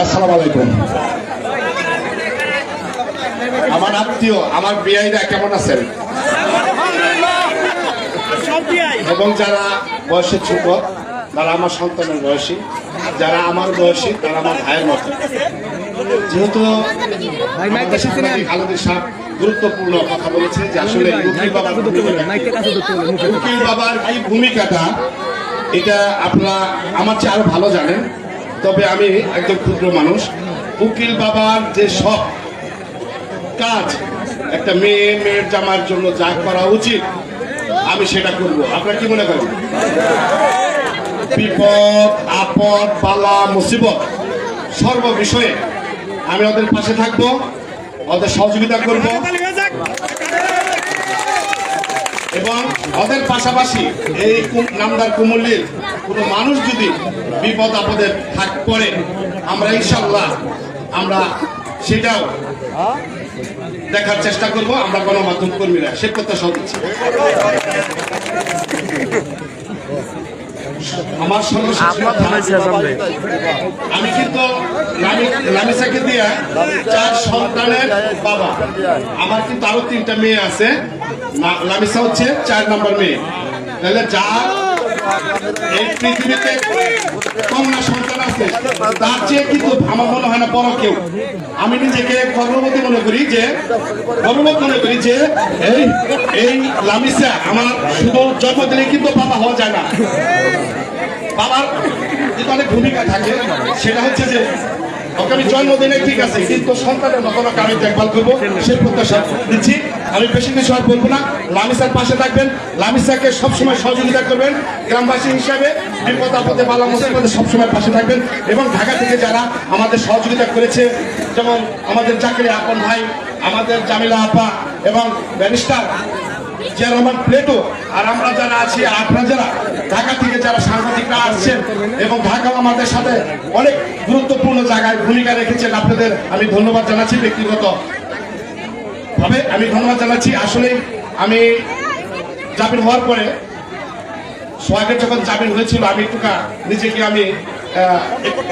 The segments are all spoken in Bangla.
আসসালামু আলাইকুম। আমার আত্মীয় আমার বিআইরা কেমন আছেন? এবং যারা বয়সে ছোট তারা আমার সন্তানের বয়সী যারা আমার বয়সী তারা আমার ভাইয়ের মতো। যেহেতু আলমগীর সাহেব গুরুত্বপূর্ণ কথা বলেছে যে আসলে উকিল বাবার? উকিল বাবার কি ভূমিকাটা এটা আপনারা আমার চেয়ে আরও ভালো জানেন। তবে আমি একদম ক্ষুদ্র মানুষ। উকিল বাবার যে সব কাজ, একটা মেয়ে, মেয়ের জামার জন্য যা করা উচিত, আমি সেটা করব। আপনারা কি মনে করেন? বিপদ, আপদ পালা মুসিবত সর্ব বিষয়ে আমি ওদের পাশে থাকব, ওদের সহযোগিতা করব। ওদের পাশাপাশি এই নামদার কুমল্লির কোনো মানুষ যদি বিপদ আপদের থাক পড়ে, আমরা ইনশাল্লাহ, আমরা সেটাও দেখার চেষ্টা করব আমরা গণমাধ্যম কর্মীরা, সে কথা সব। আমার কথা, আমি কিন্তু লামিসাকে দিয়া চার সন্তানের বাবা। আমার কিন্তু আরও তিনটা মেয়ে আছে। লামিসা হচ্ছে চার নম্বর মেয়ে। তাহলে যা আমি নিজেকে গর্ভবতী মনে করি যে গর্ববোধ মনে করি যে, এই এই লামিসা আমার শুধু জন্ম দিলে কিন্তু বাবা হওয়া যায় না। বাবার কিন্তু অনেক ভূমিকা থাকে। সেটা হচ্ছে যে ওকে আমি জন্মদিনে ঠিক আছে, কিন্তু সন্তানের মতো আমি দেখভাল করব সেই প্রত্যাশা দিচ্ছি। আমি বেশি কিছু আর বলব না। লামিসার পাশে থাকবেন। লামিসাকে সবসময় সহযোগিতা করবেন। গ্রামবাসী হিসাবে বিপদ আপদে বালা মুসিবতে সবসময় পাশে থাকবেন। এবং ঢাকা থেকে যারা আমাদের সহযোগিতা করেছে, যেমন আমাদের চাকরি আপন ভাই, আমাদের জামিলা আপা এবং ব্যারিস্টার যে রহমান প্লেটো, আর আমরা যারা আছি আপনারা যারা, ঢাকা থেকে যারা সাংবাদিকরা আসছেন এবং ঢাকা আমাদের সাথে অনেক গুরুত্বপূর্ণ জায়গায় ভূমিকা রেখেছেন, আপনাদের আমি ধন্যবাদ জানাচ্ছি ব্যক্তিগত ভাবে। আমি ধন্যবাদ জানাচ্ছি। আসলে আমি জামিন হওয়ার পরে, সোহাগের যখন জামিন হয়েছিল, আমি একটুকা নিজেকে আমি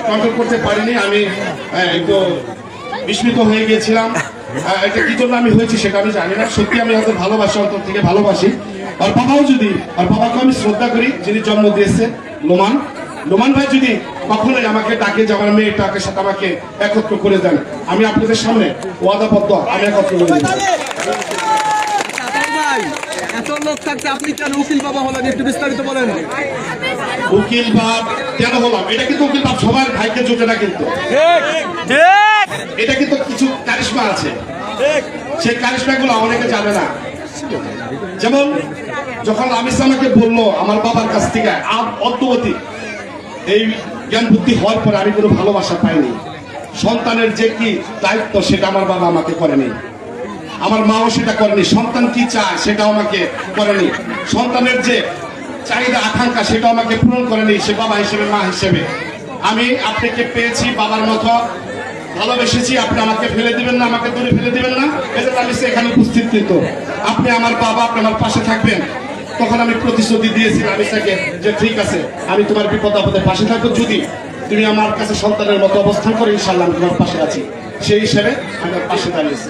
কন্ট্রোল করতে পারিনি। আমি একটু বিস্মিত হয়ে গিয়েছিলাম। এটা কি জন্য আমি হয়েছি সেটা আমি জানি না। সত্যি আমি হয়তো ভালোবাসি অন্তর থেকে ভালোবাসি। আর বাবাও যদি আর বাবাকে আমি শ্রদ্ধা করি যিনি জন্ম দিয়েছে লোমান লোমান ভাই যদি কখনোই আমাকে ডাকে যে আমার মেয়েটাকে সাথে আমাকে একত্র করে দেন আমি আপনাদের সামনে ওয়াদাবদ্ধ আমি একত্র করে দেব এত লোক থাকতে আপনি কেন উকিল বাবা হলেন? একটু বিস্তারিত বলেন। উকিল বাপ কেন হলাম? এটা কিন্তু উকিল বাপ সবার ভাইকে জোটে না কিন্তু। এটা কিন্তু কিছু কারিশমা আছে। সেই কারিশমা গুলো অনেকে জানে না। যেমন যখন আমিস আমাকে বলল আমার বাবার কাছ থেকে অদ্যবতী এই জ্ঞান বুদ্ধি হওয়ার পরে আমি কোনো ভালোবাসা পাইনি। সন্তানের যে কি দায়িত্ব সেটা আমার বাবা আমাকে করেনি। আমার মাও সেটা করেনি। সন্তান কি চায় সেটাও আমাকে করেনি। সন্তানের যে চাহিদা আকাঙ্ক্ষা সেটাও আমাকে পূরণ করেনি সে বাবা হিসেবে মা হিসেবে। আমি আপনাকে পেয়েছি বাবার মতো। ভালোবেসেছি, আপনি আমাকে ফেলে দিবেন না, আমাকে দূরে ফেলে দিবেন না। এজন্য আমি সেখানে উপস্থিত আপনি আমার বাবা, আপনি আমার পাশে থাকবেন। তখন আমি প্রতিশ্রুতি দিয়েছি আমিসাকে যে ঠিক আছে, আমি তোমার বিপদ আপদে পাশে থাকব। যদি তুমি আমার কাছে সন্তানের মতো অবস্থান করে ইনশাল্লাহ আমি তোমার পাশে আছি। সেই হিসাবে আমি পাশে দাঁড়িয়েছি।